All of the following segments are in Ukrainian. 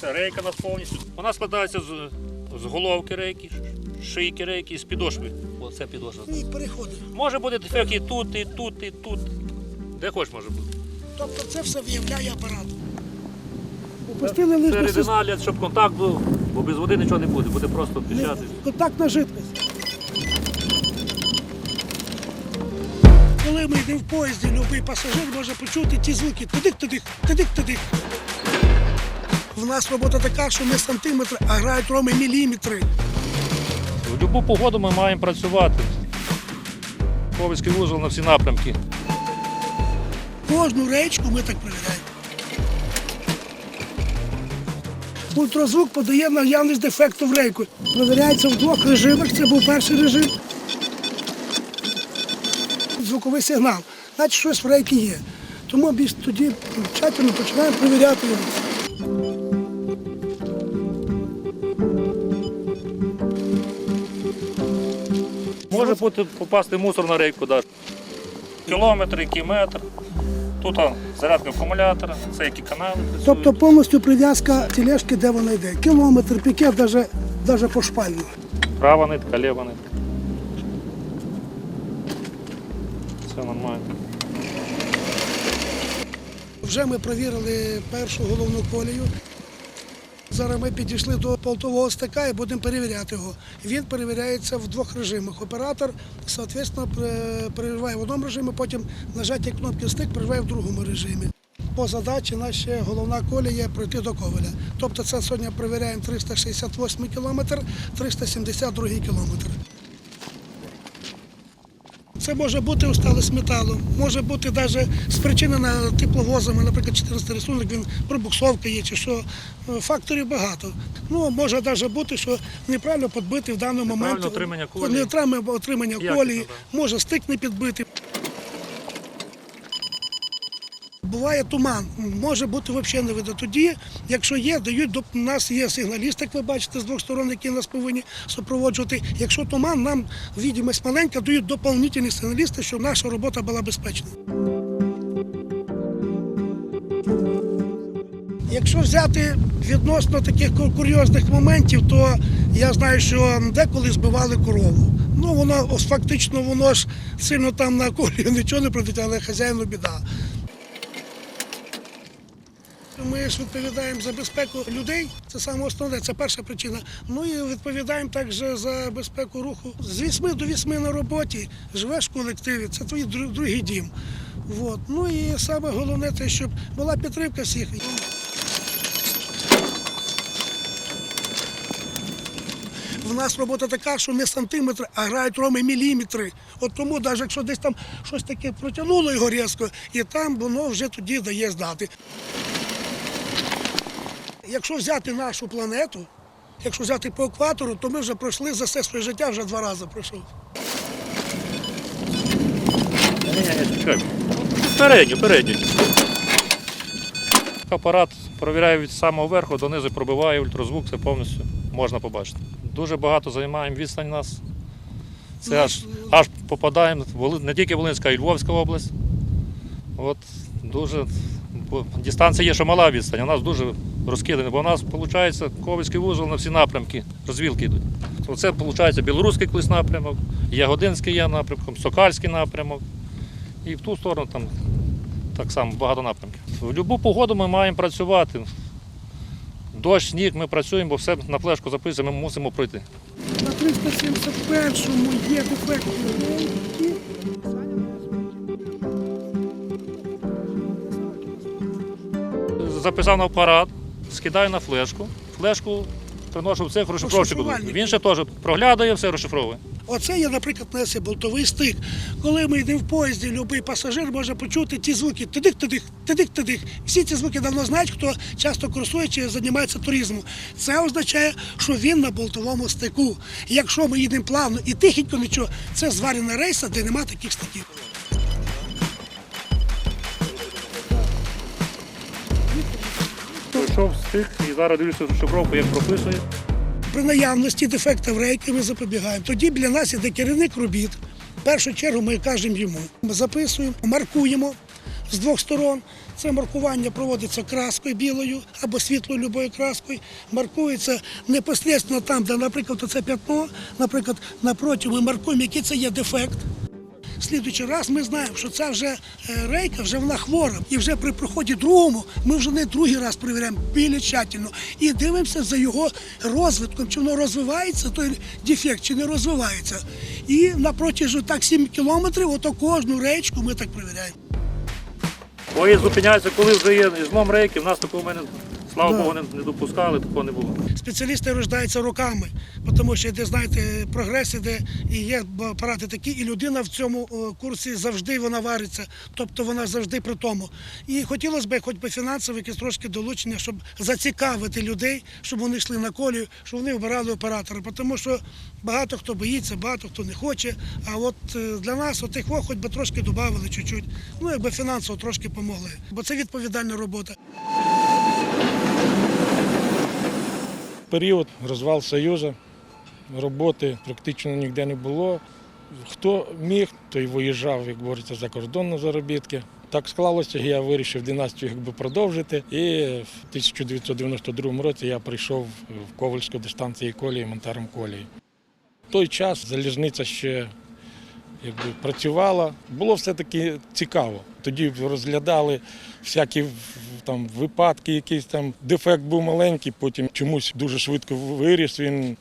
Це рейка у нас повністю. Вона складається з, з головки рейки, шийки рейки і з підошви. Оце підошва. І переходимо. Може бути дефект і тут, і тут, і тут. Де хоч може бути. Тобто це все виявляє апарат. Опустили лише Це рідина, для- щоб контакт був, бо без води нічого не буде, буде просто піщати. контактна жидкость. Коли ми йдемо в поїзді, будь-який пасажир може почути ті звуки тидик-тидик, тидик-тидик. В нас робота така, що не сантиметри, а грають роми міліметри. В будь-яку погоду ми маємо працювати. Ковицький вузол на всі напрямки. Кожну речку ми так перевіряємо. Ультразвук подає наявність дефекту в рейку. Провіряється в двох режимах. Це був перший режим. Звуковий сигнал. Значить, щось в рейкі є. Тому більш тоді тщательно починаємо перевіряти його. Може бути попасти мусор на рейку навіть. Кілометр, який метр. Тут зарядка акумулятора, це які канали працюють. Тобто повністю прив'язка тележки, де вона йде. Кілометр, пікет, навіть, навіть по шпальну. Права нитка, ліва нитка. Все нормально. Вже ми провірили першу головну колію. Зараз ми підійшли до полтового стика і будемо перевіряти його. Він перевіряється в двох режимах. Оператор, соответственно, перериває в одному режимі, потім нажаття кнопки стик перериває в другому режимі. По задачі наша головна головна колія пройти до Ковеля. Тобто це сьогодні перевіряємо 368 кілометр, 372 кілометр. Це може бути усталость металу, може бути навіть спричинена тепловозами, наприклад, 14 рисунок, він пробуксовка є чи що. Е, Факторів багато. Ну, може навіть бути, що неправильно підбити в даний момент. Отримання колії. Отримання колії, може стик не підбитий. Буває туман, може бути взагалі не видно. Тоді, якщо є, дають до нас є сигналіст, як ви бачите, з двох сторон, які нас повинні супроводжувати. Якщо туман, нам відомість маленька, дають доповнительні сигналісти, щоб наша робота була безпечна. Якщо взяти відносно таких курйозних моментів, то я знаю, що деколи збивали корову. Ну, воно фактично воно ж сильно там на колію нічого не прилетить, але хазяїну біда. Ми ж відповідаємо за безпеку людей, це саме основне, це перша причина. Ну і відповідаємо також за безпеку руху. З 8 до 8 на роботі живеш в колективі, це твій другий дім. Вот. Ну і саме головне те, щоб була підтримка всіх. В нас робота така, що не сантиметри, а грають роми міліметри. От тому, навіть якщо десь там щось таке протягнуло його різко, і там воно вже тоді дає здати. Якщо взяти нашу планету, якщо взяти по екватору, то ми вже пройшли за все своє життя, вже два рази пройшов. Передню, передню. Апарат провіряє від самого верху донизу, пробиває ультразвук, це повністю можна побачити. Дуже багато займаємо відстань нас. Це аж, аж попадаємо не тільки Волинська, а й Львовська область. От дуже дистанція є, що мала відстань, у нас дуже розкидані, бо у нас виходить Ковицький вузол на всі напрямки, розвілки йдуть. Оце виходить білоруський колись напрямок, Ягодинський є напрямком, Сокальський напрямок. І в ту сторону там так само багато напрямків. В будь-яку погоду ми маємо працювати. Дощ, сніг, ми працюємо, бо все на флешку записуємо, ми мусимо пройти. На 371-му є дефект. Записав на апарат, скидаю на флешку, флешку приношу в цех розшифровщику. Він ще теж проглядає, все розшифровує. Оце є, наприклад, несе болтовий стик. Коли ми йдемо в поїзді, будь-який пасажир може почути ті звуки тидик-тидик, тидик-тидик. Всі ці звуки давно знають, хто часто курсує чи займається туризмом. Це означає, що він на болтовому стику. Якщо ми їдемо плавно і тихенько нічого, це зварена рейса, де немає таких стиків. Пройшов стик і зараз дивлюся розшифровку, як прописує. При наявності дефектів рейки ми запобігаємо. Тоді біля нас іде керівник робіт. В першу чергу ми кажемо йому. Ми записуємо, маркуємо з двох сторон. Це маркування проводиться краскою білою або світлою любою краскою. Маркується непосередньо там, де, наприклад, це п'ятно, наприклад, напроти ми маркуємо, який це є дефект. Слідуючий раз ми знаємо, що ця вже е, рейка, вже вона хвора. І вже при проході другому ми вже не другий раз перевіряємо більш тщательно і дивимося за його розвитком, чи воно розвивається, той дефект, чи не розвивається. І на протязі так 7 кілометрів, ото кожну речку ми так перевіряємо. Поїзд зупиняється, коли вже є злом рейки. В нас такого в мене, слава Да. Богу, не, не допускали, такого не було. Спеціалісти рождаються роками, тому що де знаєте, прогрес іде і є апарати такі, і людина в цьому курсі завжди вона вариться, тобто вона завжди при тому. І хотілося б, хоч би фінансове якесь трошки долучення, щоб зацікавити людей, щоб вони йшли на колію, щоб вони обирали оператора. Тому що багато хто боїться, багато хто не хоче. А от е, для нас отих хоч би трошки додали чуть-чуть, ну якби фінансово трошки помогли. Бо це відповідальна робота. Період розвал Союзу, роботи практично ніде не було. Хто міг, той виїжджав, як говориться, за кордон на заробітки. Так склалося, я вирішив династію якби продовжити. І в 1992 році я прийшов в Ковальську дистанції колії, монтаром колії. В той час залізниця ще якби, працювала. Було все-таки цікаво. Тоді розглядали всякі там випадки, якийсь там дефект був маленький, потім чомусь дуже швидко виріс. Він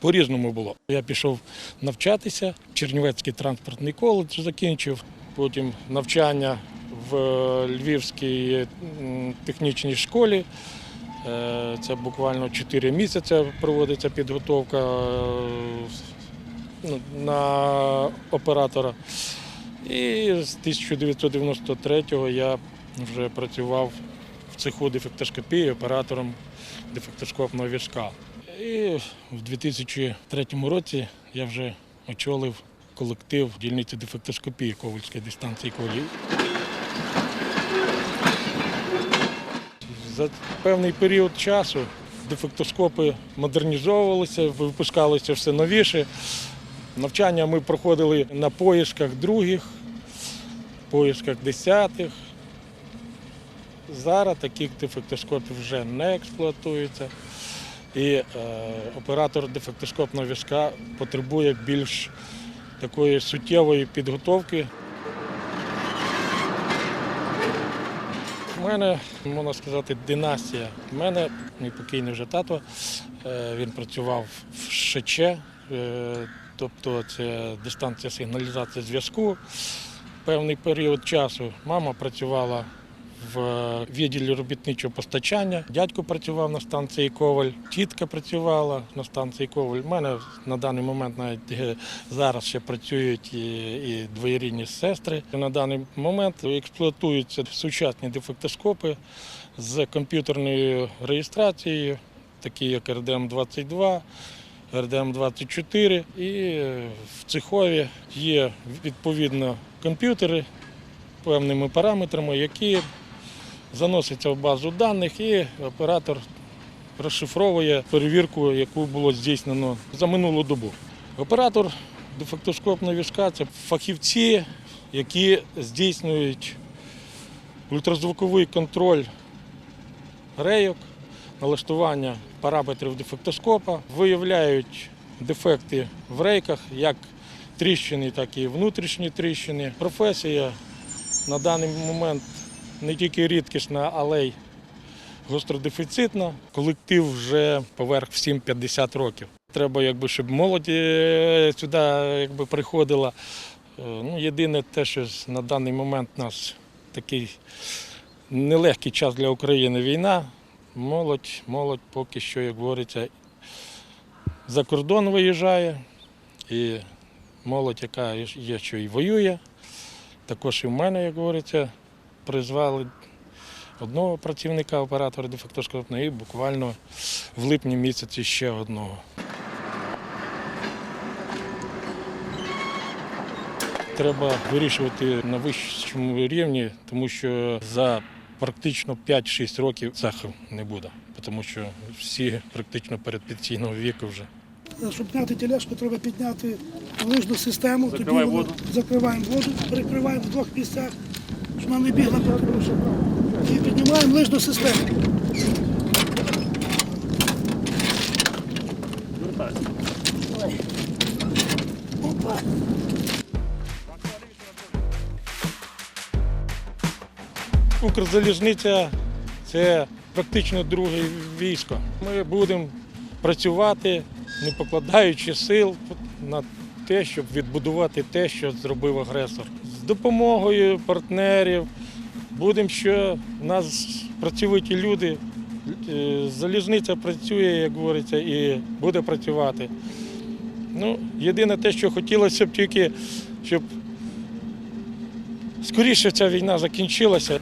по-різному було. Я пішов навчатися, Чернівецький транспортний коледж закінчив, потім навчання в Львівській технічній школі. Е, Це буквально 4 місяці проводиться підготовка е, на оператора. І з 1993-го я вже працював в цеху дефектоскопії оператором дефектоскопного візка. І в 2003 році я вже очолив колектив дільниці дефектоскопії Ковальської дистанції колії. За певний період часу дефектоскопи модернізовувалися, випускалося все новіше. Навчання ми проходили на поїздках других, поїздках десятих. Зараз таких дефектоскопів вже не експлуатується. І е, оператор дефектоскопного візка потребує більш такої суттєвої підготовки. У мене, можна сказати, династія. У мене мій покійний вже тато, е, він працював в ШЧ, е, тобто це дистанція сигналізації зв'язку. Певний період часу мама працювала в відділі робітничого постачання. Дядько працював на станції Коваль, тітка працювала на станції Коваль. У мене на даний момент навіть е, зараз ще працюють і, і двоєрідні сестри. На даний момент експлуатуються сучасні дефектоскопи з комп'ютерною реєстрацією, такі як РДМ-22. РДМ-24 і е, в цехові є відповідно комп'ютери певними параметрами, які заносяться в базу даних і оператор розшифровує перевірку, яку було здійснено за минулу добу. Оператор дефектоскопного візка це фахівці, які здійснюють ультразвуковий контроль рейок, налаштування параметрів дефектоскопа, виявляють дефекти в рейках, як тріщини, так і внутрішні тріщини. Професія на даний момент не тільки рідкісна, але й гостродефіцитна. Колектив вже поверх всім 50 років. Треба, якби, щоб молодь е, сюди якби, приходила. Е, Ну, єдине те, що на даний момент у нас такий нелегкий час для України війна. Молодь, молодь поки що, як говориться, за кордон виїжджає. І молодь, яка є, що і воює. Також і в мене, як говориться, призвали одного працівника оператора дефектоскопного і буквально в липні місяці ще одного. Треба вирішувати на вищому рівні, тому що за практично 5-6 років цеху не буде, тому що всі практично перед пенсійного віку вже. Щоб підняти тележку, треба підняти лижну систему. Закривай тоді воду. Закриваємо воду, перекриваємо в двох місцях. щоб вона не бігла. І піднімаємо лижну систему. Укрзалізниця це практично друге військо. Ми будемо працювати, не покладаючи сил на те, щоб відбудувати те, що зробив агресор. З допомогою партнерів будемо що в нас працьовиті люди. Е, Залізниця працює, як говориться, і буде працювати. Ну, єдине те, що хотілося б тільки, щоб скоріше ця війна закінчилася.